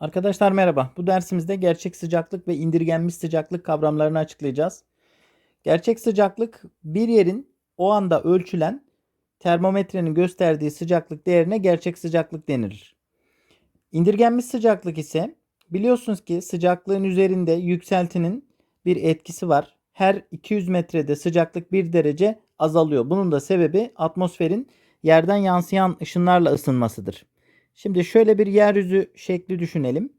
Arkadaşlar merhaba. Bu dersimizde gerçek sıcaklık ve indirgenmiş sıcaklık kavramlarını açıklayacağız. Gerçek sıcaklık bir yerin o anda ölçülen termometrenin gösterdiği sıcaklık değerine gerçek sıcaklık denilir. İndirgenmiş sıcaklık ise biliyorsunuz ki sıcaklığın üzerinde yükseltinin bir etkisi var. Her 200 metrede sıcaklık 1 derece azalıyor. Bunun da sebebi atmosferin yerden yansıyan ışınlarla ısınmasıdır. Şimdi şöyle bir yeryüzü şekli düşünelim.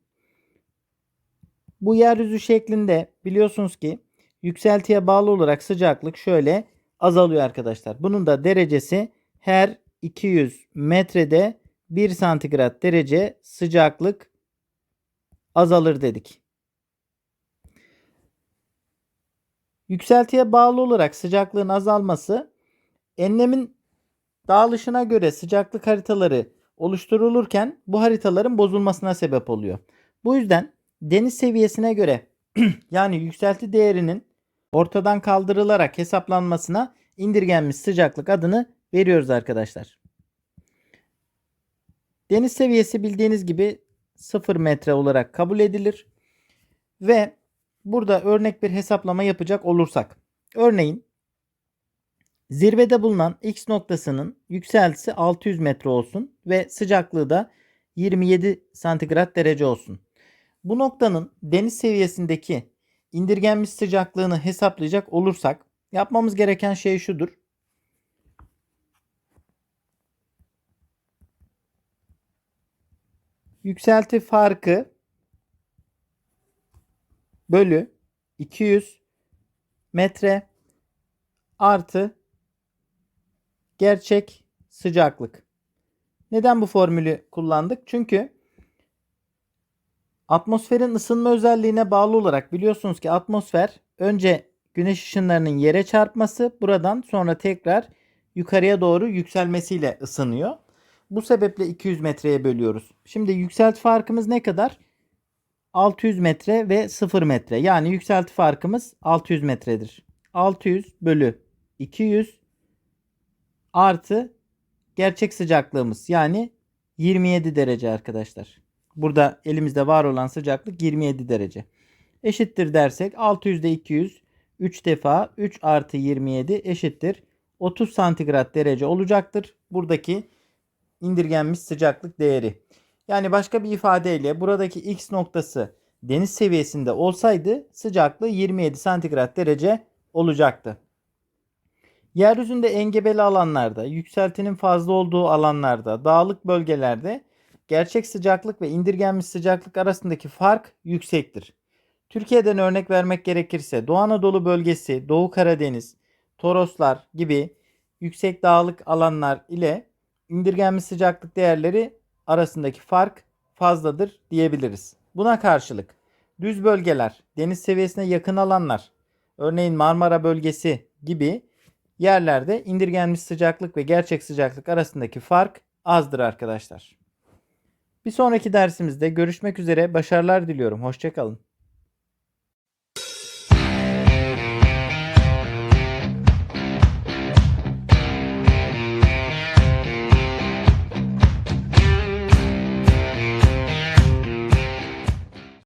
Bu yeryüzü şeklinde biliyorsunuz ki yükseltiye bağlı olarak sıcaklık şöyle azalıyor arkadaşlar. Bunun da derecesi her 200 metrede 1 santigrat derece sıcaklık azalır dedik. Yükseltiye bağlı olarak sıcaklığın azalması enlemin dağılışına göre sıcaklık haritaları oluşturulurken bu haritaların bozulmasına sebep oluyor. Bu yüzden deniz seviyesine göre yani yükselti değerinin ortadan kaldırılarak hesaplanmasına indirgenmiş sıcaklık adını veriyoruz arkadaşlar. Deniz seviyesi bildiğiniz gibi 0 metre olarak kabul edilir. Ve burada örnek bir hesaplama yapacak olursak. Örneğin Zirvede bulunan X noktasının yükseltisi 600 metre olsun ve sıcaklığı da 27 santigrat derece olsun. Bu noktanın deniz seviyesindeki indirgenmiş sıcaklığını hesaplayacak olursak yapmamız gereken şey şudur. Yükselti farkı bölü 200 metre artı gerçek sıcaklık. Neden bu formülü kullandık? Çünkü atmosferin ısınma özelliğine bağlı olarak biliyorsunuz ki atmosfer önce güneş ışınlarının yere çarpması buradan sonra tekrar yukarıya doğru yükselmesiyle ısınıyor. Bu sebeple 200 metreye bölüyoruz. Şimdi yükselti farkımız ne kadar? 600 metre ve 0 metre. Yani yükselti farkımız 600 metredir. 600 bölü 200 artı gerçek sıcaklığımız yani 27 derece arkadaşlar. Burada elimizde var olan sıcaklık 27 derece. Eşittir dersek 600'de 200 3 defa 3 artı 27 eşittir 30 santigrat derece olacaktır. Buradaki indirgenmiş sıcaklık değeri. Yani başka bir ifadeyle buradaki x noktası deniz seviyesinde olsaydı sıcaklığı 27 santigrat derece olacaktı. Yeryüzünde engebeli alanlarda, yükseltinin fazla olduğu alanlarda, dağlık bölgelerde gerçek sıcaklık ve indirgenmiş sıcaklık arasındaki fark yüksektir. Türkiye'den örnek vermek gerekirse Doğu Anadolu bölgesi, Doğu Karadeniz, Toroslar gibi yüksek dağlık alanlar ile indirgenmiş sıcaklık değerleri arasındaki fark fazladır diyebiliriz. Buna karşılık düz bölgeler, deniz seviyesine yakın alanlar, örneğin Marmara bölgesi gibi yerlerde indirgenmiş sıcaklık ve gerçek sıcaklık arasındaki fark azdır arkadaşlar. Bir sonraki dersimizde görüşmek üzere başarılar diliyorum. Hoşçakalın.